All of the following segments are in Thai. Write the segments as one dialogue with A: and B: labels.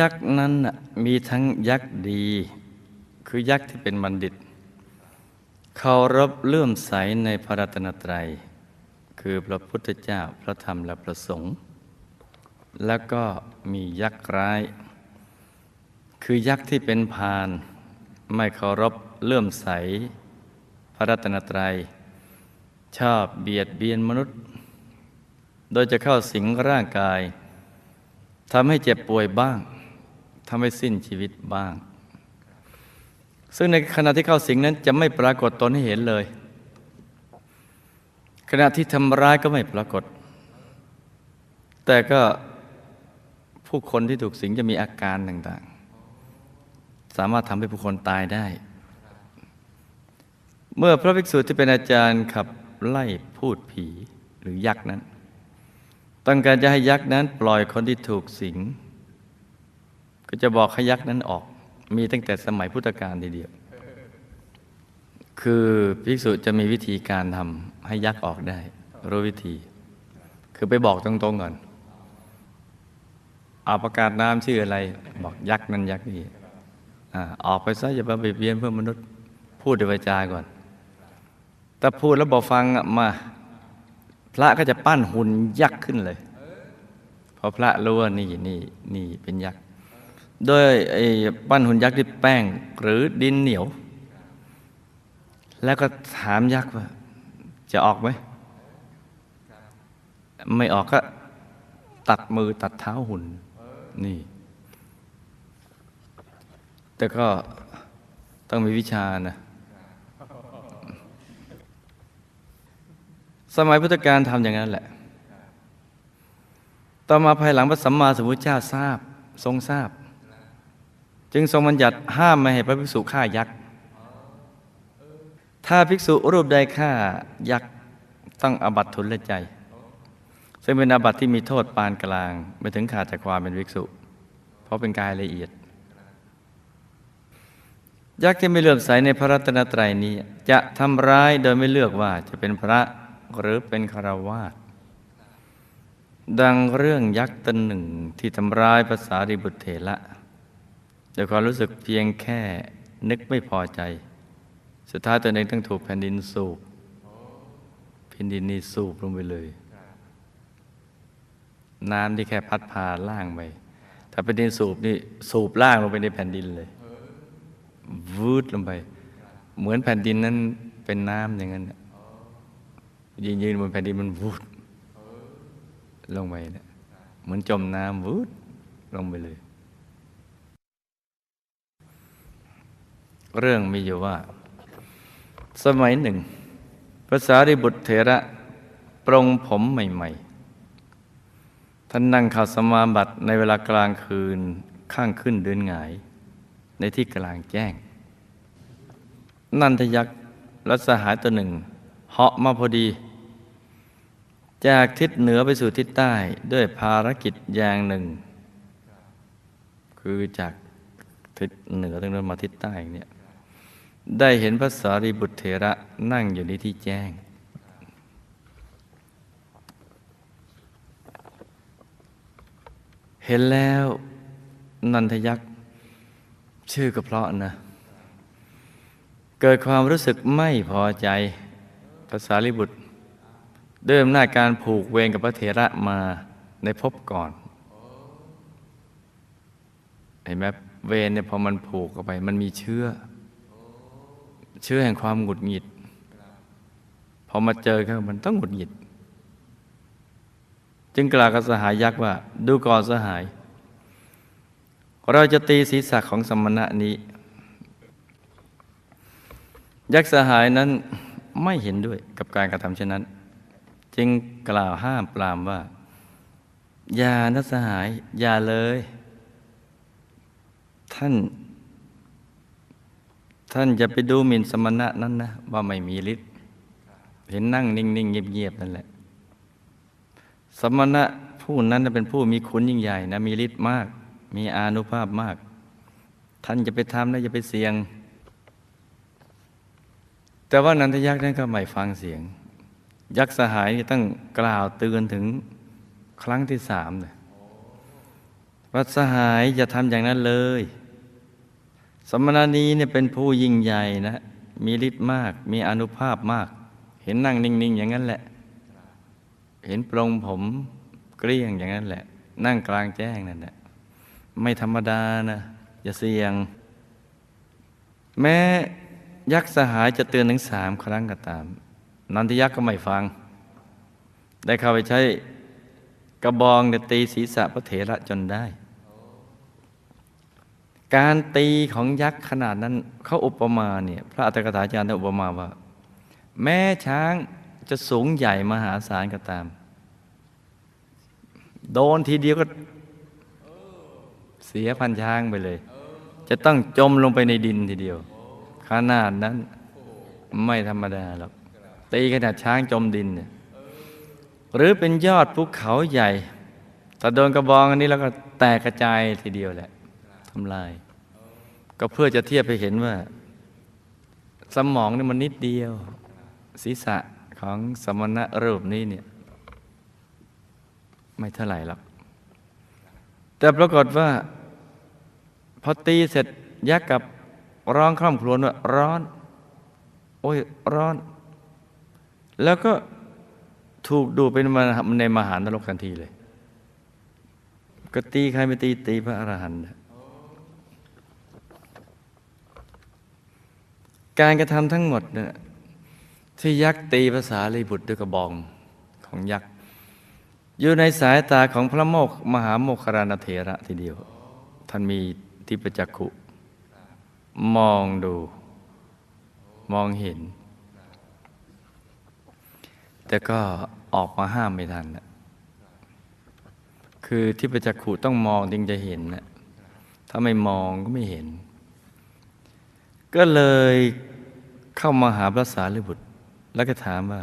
A: ยักษ์นั้นน่ะมีทั้งยักษ์ดี คือยักษ์ที่เป็นบัณฑิตเคารพเลื่อมใสในพระรัตนตรัย คือพระพุทธเจ้าพระธรรมและพระสงฆ์แล้วก็มียักษ์ร้าย คือยักษ์ที่เป็นพานไม่เคารพเลื่อมใส พระรัตนตรัย ชอบเบียดเบียนมนุษย์ โดยจะเข้าสิงร่างกายทำให้เจ็บป่วยบ้าง ทำให้สิ้นชีวิตบ้าง ซึ่งในขณะที่เข้าสิงนั้นจะไม่ปรากฏตนให้เห็นเลย ขณะที่ทำร้ายก็ไม่ปรากฏ แต่ก็ผู้คนที่ถูกสิงจะมีอาการต่างๆ สามารถทำให้ผู้คนตายได้ เมื่อพระภิกษุที่เป็นอาจารย์ขับไล่พูดผีหรือยักษ์นั้น ต้องการจะให้ยักษ์นั้นปล่อยคนที่ถูกสิง ก็จะบอกให้ยักนั้นออก มีตั้งแต่สมัยพุทธกาลทีเดียว คือภิกษุจะมีวิธีการทำให้ยักษ์ออกได้ รู้วิธี คือไปบอกตรงๆก่อนอาประกาศนามชื่ออะไร บอกยักษ์นั้นยักษ์นี่อ่าออกไปซะอย่ามาเบียดเบียนเพื่อมนุษย์ พูดด้วยวาจาก่อนแต่พูดแล้วบอกฟังมา พระก็จะปั้นหุ่นยักษ์ขึ้นเลย พอพระรู้ว่านี่นี่นี่เป็นยักษ์ โดยไอ้ปั้นหุ่นยักษ์ที่แป้ง หรือดินเหนียว แล้วก็ถามยักษ์ว่า จะออกไหม ไม่ออกก็ตัดมือตัดเท้าหุ่น นี่ แต่ก็ต้องมีวิชานะ สมัยพุทธกาลทำอย่างนั้นแหละ ต่อมาภายหลังพระสัมมาสัมพุทธเจ้าทราบ ทรงทราบ จึงทรงบัญญัติห้ามไม่ให้พระภิกษุฆ่ายักษ์ ถ้าภิกษุรูปใดฆ่ายักษ์ต้องอาบัตทุนละใจ ซึ่งเป็นอาบัตที่มีโทษปานกลาง ไม่ถึงขาดจากความเป็นภิกษุ เพราะเป็นกายละเอียด ยักษ์ที่ไม่เลื่อมใสในพระรัตนตรัยนี้ จะทำร้ายโดยไม่เลือกว่าจะเป็นพระหรือเป็นคารวาสดังเรื่องยักษ์ตนหนึ่งที่ทำร้ายภาษาริบุตรเถระ โดยความรู้สึกเพียงแค่นึกไม่พอใจ สุดท้ายตัวเองต้องถูกแผ่นดินสูบแผ่นดินนี่สูบลงไปเลย น้ำที่แค่พัดพาล่างไปถ้าแผ่นดินสูบนี่สูบล่างลงไปในแผ่นดินเลยวืดลงไป เหมือนแผ่นดินนั้นเป็นน้ำอย่างนั้นยืนยืนบนแผ่นดินมันวูดลงไปเนี่ยเหมือนจมน้ำวูดลงไปเลย เรื่องมีอยู่ว่า สมัยหนึ่งภาษาริบุตรเถระปรงผมใหม่ ๆ ท่านนั่งข่าวสมาบัติในเวลากลางคืนข้างขึ้นเดือนหงาย ในที่กลางแจ้ง นันทยักษ์และสหายตัวหนึ่งเหาะมาพอดี จากทิศเหนือไปสู่ทิศใต้ด้วยภารกิจอย่างหนึ่ง คือจากทิศเหนือตั้งแต่มาทิศใต้เนี่ย ได้เห็นพระสารีบุตรเถระนั่งอยู่ในที่แจ้ง เห็นแล้วนันทยักษ์ชื่อก็เพราะนะ เกิดความรู้สึกไม่พอใจภาษาลิบุตรด้วยอำนาการผูกเวรกับพระเถระมาในภพก่อนเห็นไหมเวรเนี่ยพอมันผูกเข้าไป มันมีเชื้อ เชื้อแห่งความหงุดหงิด พอมาเจอเขามันต้องหงุดหงิด จึงกล่าวกับสหายยักษ์ว่า ดูก่อนสหาย เราจะตีศีรษะของสมณะนี้ ยักษ์สหายนั้นไม่เห็นด้วยกับการกระทำเช่นนั้น จึงกล่าวห้ามปรามว่า อย่านะสหาย อย่าเลย ท่าน ท่านจะไปดูหมิ่นสมณะนั้นนะว่าไม่มีฤทธิ์เห็นนั่งนิ่ง ๆ เงียบ ๆ นั่นแหละ สมณะผู้นั้นเป็นผู้มีคุณยิ่งใหญ่นะมีฤทธิ์มาก มีอานุภาพมาก ท่านจะไปทำนะอย่าไปเสี่ยง แต่ว่านันทยักษ์นั้นก็ไม่ฟังเสียง ยักษ์สหายนี่ต้องกล่าวเตือนถึงครั้งที่สามเลยวัดสหายอย่าทำอย่างนั้นเลย สมณนีเนี่ยเป็นผู้ยิ่งใหญ่นะ มีฤทธิ์มาก มีอนุภาพมาก เห็นนั่งนิ่ง ๆ อย่างนั้นแหละ เห็นปรงผมเกลี้ยงอย่างนั้นแหละ นั่งกลางแจ้งนั่นแหละไม่ธรรมดานะ อย่าเสี่ยง แม้ยักษ์สหายจะเตือนถึงสามครั้งก็ตาม นันทิยักษ์ก็ไม่ฟัง ได้เข้าไปใช้กระบองเนี่ยตีศีรษะพระเถระจนได้ การตีของยักษ์ขนาดนั้นเขาอุปมาเนี่ยพระอัตถกถาจารย์ได้อุปมาว่า แม้ช้างจะสูงใหญ่มหาศาลก็ตาม โดนทีเดียวก็เสียพันช้างไปเลย จะต้องจมลงไปในดินทีเดียว ขนาดนั้นไม่ธรรมดาหรอกตีขนาดช้างจมดินเนี่ยหรือเป็นยอดภูเขาใหญ่ถ้าโดนกระบองอันนี้แล้วก็แตกกระจายทีเดียวแหละ ทำลาย ก็เพื่อจะเทียบไปเห็นว่า สมองนี่มันนิดเดียว ศีรษะของสมณะรูปนี้เนี่ย ไม่เท่าไหร่หรอกแต่ปรากฏว่า พอตีเสร็จยักษ์กับร้องคร่ำครวญว่าร้อน โอ้ยร้อน แล้วก็ถูกดูเป็นมในมหานรกทันทีเลย ก็ตีใครไม่ตีตีพระอรหันต์ การกระทำทั้งหมดเนี่ยที่ยักษ์ตีภาษาลีบุตรด้วยกระบองของยักษ์อยู่ในสายตาของพระโมกมหาโมคคารานเถระทีเดียว ท่านมีทิพจักขุ มองดู มองเห็น แต่ก็ออกมาห้ามไม่ทันนะคือทิพจักขุต้องมองจึงจะเห็นนะถ้าไม่มองก็ไม่เห็น ก็เลย เข้ามาหาพระสารีบุตร แล้วก็ถามว่า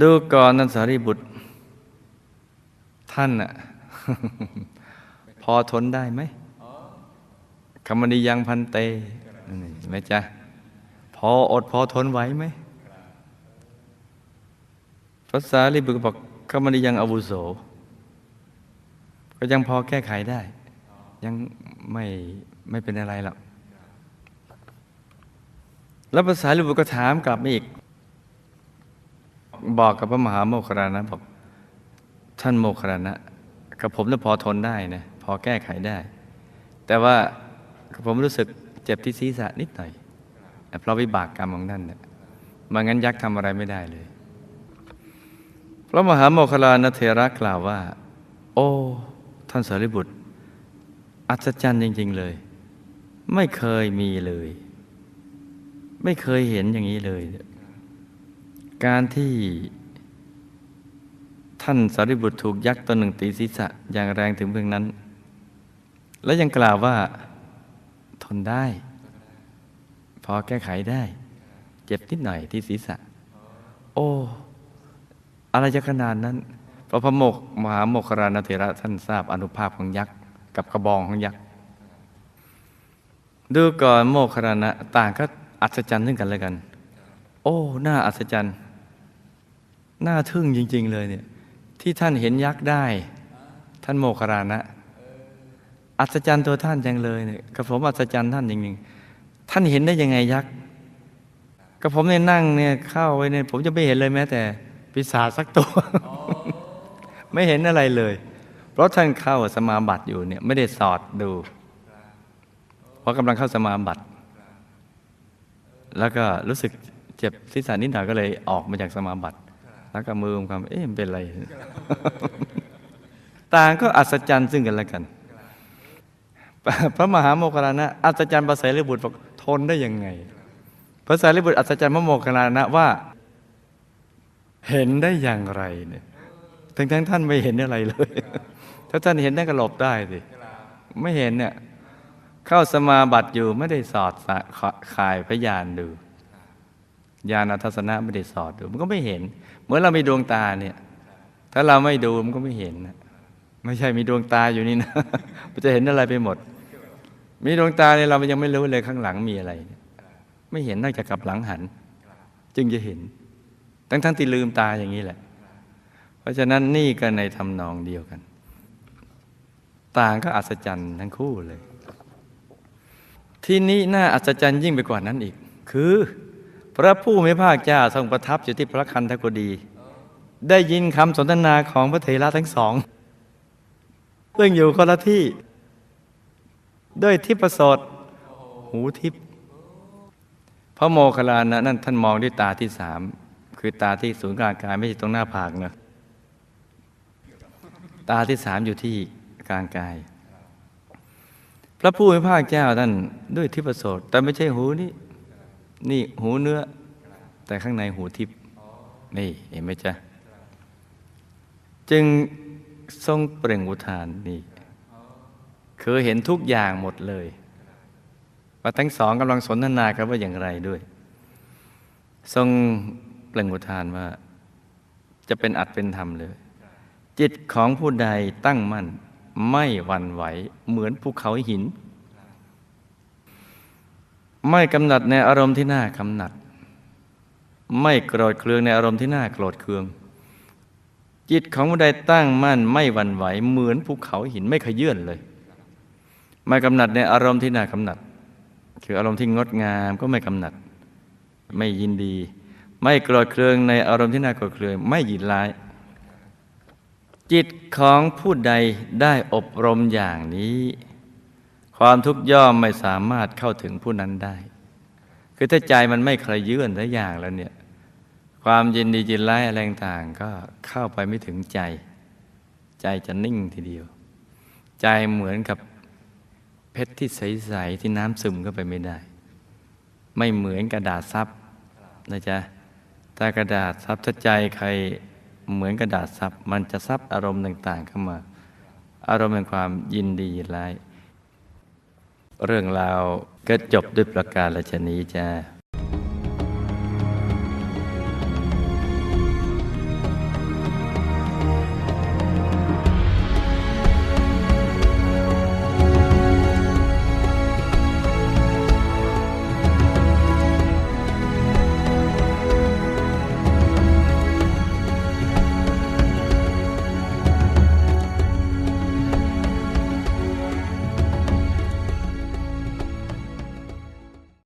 A: ดูก่อนนันสารีบุตร ท่านอะพอทนได้ไหมคำมณียังพันเตนั่นเห็นไหมจ๊ะ พออดพอทนไหวไหมภาษาลิบุตรบอกคำมณียังอวุโส ก็ยังพอแก้ไขได้ ยังไม่ไม่เป็นอะไรหรอก แล้วภาษาลิบุตรก็ถามกลับมาอีก บอกกับพระมหาโมคครลานะบอกท่านโมคครลานะกับผมน่ะพอทนได้นะพอแก้ไขได้ แต่ว่าผมรู้สึกเจ็บที่ศีรษะนิดหน่อยเพราะวิบากกรรมของท่านเนี่ยมางั้นยักษ์ทำอะไรไม่ได้เลยพระมหาโมคคลลานเทระกล่าวว่า โอ้ ท่านสารีบุตร อัศจรรย์จริง ๆ เลย ไม่เคยมีเลย ไม่เคยเห็นอย่างนี้เลย การที่ท่านสารีบุตรถูกยักษ์ตัวหนึ่งตีศีรษะอย่างแรงถึงเพียงนั้น และยังกล่าวว่าทนได้ พอแก้ไขได้ เจ็บนิดหน่อยที่ศีรษะ โอ้ อะไรจะขนาดนั้นพระพมกมหาโมคคารานเถระท่านทราบอนุภาพของยักษ์กับกระบองของยักษ์ดูก่อนโมคคารณะต่างก็ อัศจรรย์ซึ่งกันและกัน โอ้น่าอัศจรรย์น่าทึ่งจริง ๆ เลยเนี่ย ที่ท่านเห็นยักษ์ได้ ท่านโมคคาณะอัศจรรย์ตัวท่านจังเลยเนี่ยกับผมอัศจรรย์ท่านจริงๆท่านเห็นได้ยังไงยักษ์กับผมเนี่ยนั่งเนี่ยเข้าไว้เนี่ยผมจะไม่เห็นเลยแม้ แต่ปีศาจสักตัว ไม่เห็นอะไรเลย เพราะท่านเข้าสมาบัติอยู่เนี่ย ไม่ได้สอดดู เพราะกำลังเข้าสมาบัติ แล้วก็รู้สึกเจ็บศีรษะนิดหน่อยก็เลยออกมาจากสมาบัติ แล้วก็มือความเอ๊ะเป็นอะไร ต่างก็อัศจรรย์ซึ่งกันและกัน พระมหาโมคคลานะอัศจรรย์ภาษาลิบุตรบอกทนได้ยังไงภาษาลิบุตรอัศจรรย์พระโมคคลานะว่า เห็นได้อย่างไรเนี่ยทั้งทั้งท่านไม่เห็นอะไรเลย ถ้าท่านเห็นได้ก็หลบได้สิไม่เห็นเนี่ย เข้าสมาบัติอยู่ไม่ได้สอดขายพยานดูญาณทัศนะไม่ได้สอดดูมันก็ไม่เห็น เหมือนเรามีดวงตาเนี่ย ถ้าเราไม่ดูมันก็ไม่เห็นไม่ใช่มีดวงตาอยู่นี่นะมันจะเห็นอะไรไปหมด มีดวงตาเนี่ยเรายังไม่รู้เลยข้างหลังมีอะไร ไม่เห็นนอกจากกับหลังหัน จึงจะเห็น ทั้งทั้งที่ลืมตาอย่างนี้แหละ เพราะฉะนั้นนี่ก็ในทำนองเดียวกัน ต่างก็อัศจรรย์ทั้งคู่เลย ที่นี้น่าอัศจรรย์ยิ่งไปกว่านั้นอีก คือ พระผู้มีพระเจ้าทรงประทับอยู่ที่พระคันธกุฎีได้ยินคำสนทนาของพระเถระทั้งสองซึ่งอยู่คนละที่ ด้วยทิพประสดหูทิพพระโมคคัลลานะนั่นท่านมองด้วยตาที่สามคือตาที่ศูนย์กลางกายไม่ใช่ตรงหน้าผากนะตาที่สามอยู่ที่กลางกาย พระผู้มีพระเจ้าท่านด้วยทิพโสดแต่ไม่ใช่หูนี่นี่หูเนื้อ แต่ข้างในหูทิพย์นี่เห็นไหมจ๊ะ จึงทรงเปล่งอุทานนี่คือเห็นทุกอย่างหมดเลย ว่าทั้งสองกำลังสนทนากันว่าอย่างไรด้วย ทรงเปล่งอุทานว่า จะเป็นอัดเป็นธรรมเลย จิตของผู้ใดตั้งมั่น ไม่หวั่นไหวเหมือนภูเขาหิน ไม่กำหนัดในอารมณ์ที่น่ากำหนัด ไม่โกรธเคืองในอารมณ์ที่น่าโกรธเคือง จิตของผู้ใดตั้งมั่นไม่หวั่นไหว เหมือนภูเขาหินไม่ขยื่นเลย ไม่กำหนัดในอารมณ์ที่น่ากำหนัด คืออารมณ์ที่งดงามก็ไม่กำหนัด ไม่ยินดี ไม่โกรธเคืองในอารมณ์ที่น่าโกรธเคือง ไม่ยินร้าย จิตของผู้ใดได้อบรมอย่างนี้ ความทุกข์ย่อมไม่สามารถเข้าถึงผู้นั้นได้ คือถ้าใจมันไม่เคยยื่นสักอย่างแล้วเนี่ยความยินดียินร้ายอะไรต่างก็เข้าไปไม่ถึงใจ ใจจะนิ่งทีเดียว ใจเหมือนกับเพชรที่ใส ๆ ที่น้ำซึมเข้าไปไม่ได้ ไม่เหมือนกระดาษซับนะจ๊ะถ้ากระดาษซับถ้าใจใคร เหมือนกระดาษซับมันจะซับอารมณ์ต่างๆเข้ามา อารมณ์แห่งความยินดียินร้าย เรื่องราวก็จบด้วยประการละชนี้จ้า